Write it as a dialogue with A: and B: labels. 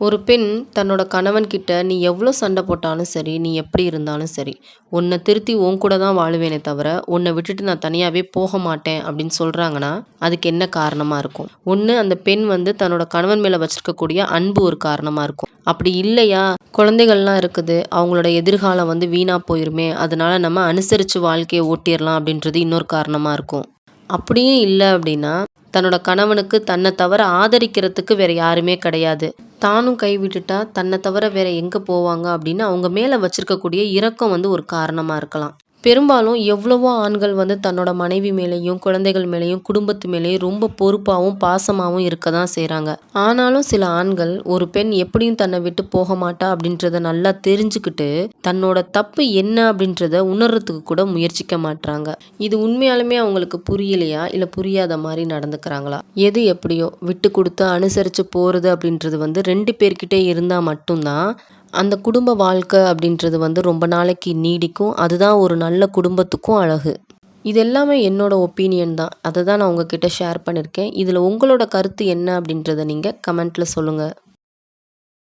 A: ஒரு பெண் தன்னோட கணவன்கிட்ட நீ எவ்வளோ சண்டை போட்டாலும் சரி நீ எப்படி இருந்தாலும் சரி உன்னை திருத்தி உன் கூட தான் வாழுவேனே தவிர உன்னை விட்டுட்டு நான் தனியாகவே போக மாட்டேன் அப்படின்னு சொல்கிறாங்கன்னா அதுக்கு என்ன காரணமாக இருக்கும்? ஒன்று அந்த பெண் வந்து தன்னோட கணவன் மேலே வச்சுருக்கக்கூடிய அன்பு ஒரு காரணமாக இருக்கும். அப்படி இல்லையா? குழந்தைகள்லாம் இருக்குது அவங்களோட எதிர்காலம் வந்து வீணாக போயிருமே அதனால நம்ம அனுசரித்து வாழ்க்கையை ஓட்டிடலாம் அப்படின்றது இன்னொரு காரணமாக இருக்கும். அப்படியும் இல்லை அப்படின்னா தன்னோட கணவனுக்கு தன்னை தவிர ஆதரிக்கிறதுக்கு வேற யாருமே கிடையாது. தானும் கைவிட்டுட்டா தன்னை தவிர வேற எங்கே போவாங்க அப்படின்னு அவங்க மேலே வச்சிருக்கக்கூடிய இரக்கம் வந்து ஒரு காரணமாக இருக்கலாம். பெரும்பாலும் எவ்வளவோ ஆண்கள் வந்து தன்னோட மனைவி மேலேயும் குழந்தைகள் மேலேயும் குடும்பத்து மேலேயும் ரொம்ப பொறுப்பாகவும் பாசமாகவும் இருக்க தான் செய்கிறாங்க ஆனாலும் சில ஆண்கள் ஒரு பெண் எப்படியும் தன்னை விட்டு போக மாட்டா அப்படின்றத நல்லா தெரிஞ்சுக்கிட்டு தன்னோட தப்பு என்ன அப்படின்றத உணர்றதுக்கு கூட முயற்சிக்க மாட்டாங்க இது உண்மையாலுமே அவங்களுக்கு புரியலையா? இல்லை புரியாத மாதிரி நடந்துக்கிறாங்களா? எது எப்படியோ விட்டு கொடுத்து அனுசரித்து போகிறது அப்படின்றது வந்து ரெண்டு பேர்கிட்டே இருந்தால் மட்டும்தான் அந்த குடும்ப வாழ்க்கை அப்படின்றது வந்து ரொம்ப நாளைக்கு நீடிக்கும். அதுதான் ஒரு நல்ல குடும்பத்துக்கும் அழகு. இது எல்லாமே என்னோட ஒப்பீனியன் தான். அதை தான் நான் உங்ககிட்ட ஷேர் பண்ணியிருக்கேன் இதில் உங்களோட கருத்து என்ன அப்படின்றத நீங்கள் கமெண்ட்டில் சொல்லுங்கள்